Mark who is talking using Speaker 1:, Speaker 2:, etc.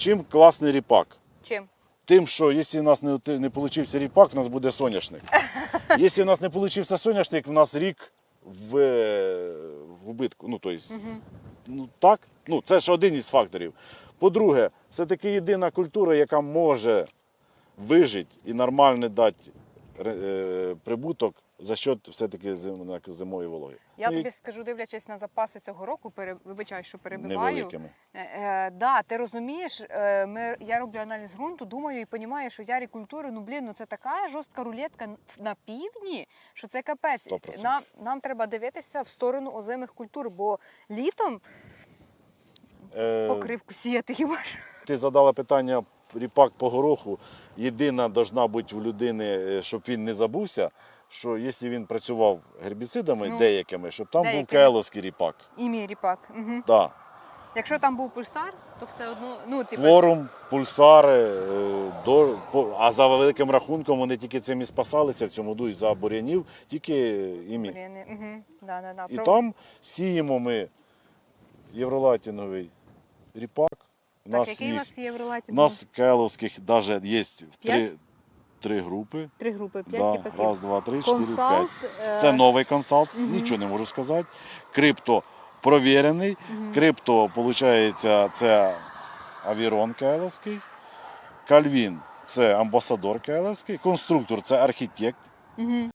Speaker 1: Чим класний ріпак?
Speaker 2: Чим?
Speaker 1: Тим, що якщо у нас не, не вийшов ріпак, у нас буде соняшник. Якщо у нас не вийшов соняшник, у нас рік в, е, в убитку. Ну, тобто, ну, так, ну, це ж один із факторів. По-друге, все-таки єдина культура, яка може вижити і нормально дати прибуток за счет все-таки зим, зимової вологи.
Speaker 2: Я
Speaker 1: Ну, і
Speaker 2: тобі скажу, дивлячись на запаси цього року, пере... вибачаю, що перебиваю.
Speaker 1: невеликими.
Speaker 2: Е, е, да, ти розумієш, е, ми, я роблю аналіз ґрунту, думаю і розумію, що ярі культури, ну блін, ну це така жорстка рулетка на півдні, що це капець.
Speaker 1: 100%.
Speaker 2: Нам, нам треба дивитися в сторону озимих культур, бо літом
Speaker 1: Е,
Speaker 2: покривку сіяти хіба.
Speaker 1: Ти задала питання ріпак по гороху. Єдина должна бути в людини, е, щоб він не забувся, що якщо він працював гербіцидами
Speaker 2: Ну,
Speaker 1: деякими, щоб там був
Speaker 2: деякими.
Speaker 1: келовський ріпак.
Speaker 2: І мій ріпак. Угу.
Speaker 1: Да.
Speaker 2: Якщо там був пульсар, то все одно, ну, типу,
Speaker 1: Форум, пульсари, е, до, а за великим рахунком вони тільки цим і спасалися в цьому дуй за бур'янів, тільки імі.
Speaker 2: Угу. да, да, да.
Speaker 1: І
Speaker 2: Про-
Speaker 1: там сіємо ми євролатіновий ріпак. У
Speaker 2: Так,
Speaker 1: нас,
Speaker 2: який у
Speaker 1: їх,
Speaker 2: нас є Євролаті?
Speaker 1: у нас келовських навіть є три,
Speaker 2: П'ять?
Speaker 1: три групи.
Speaker 2: Три групи, п'ять
Speaker 1: Да,
Speaker 2: ріпаків.
Speaker 1: раз, два, три, чотири, п'ять.
Speaker 2: Консалт, е,
Speaker 1: Це новий консалт,
Speaker 2: Мгм.
Speaker 1: нічого не можу сказати. Крипто провірений.
Speaker 2: мгм.
Speaker 1: Крипто, виходить, це авірон Келовський. Кальвін це амбасадор Келовський. Конструктор це архітект.
Speaker 2: Мгм.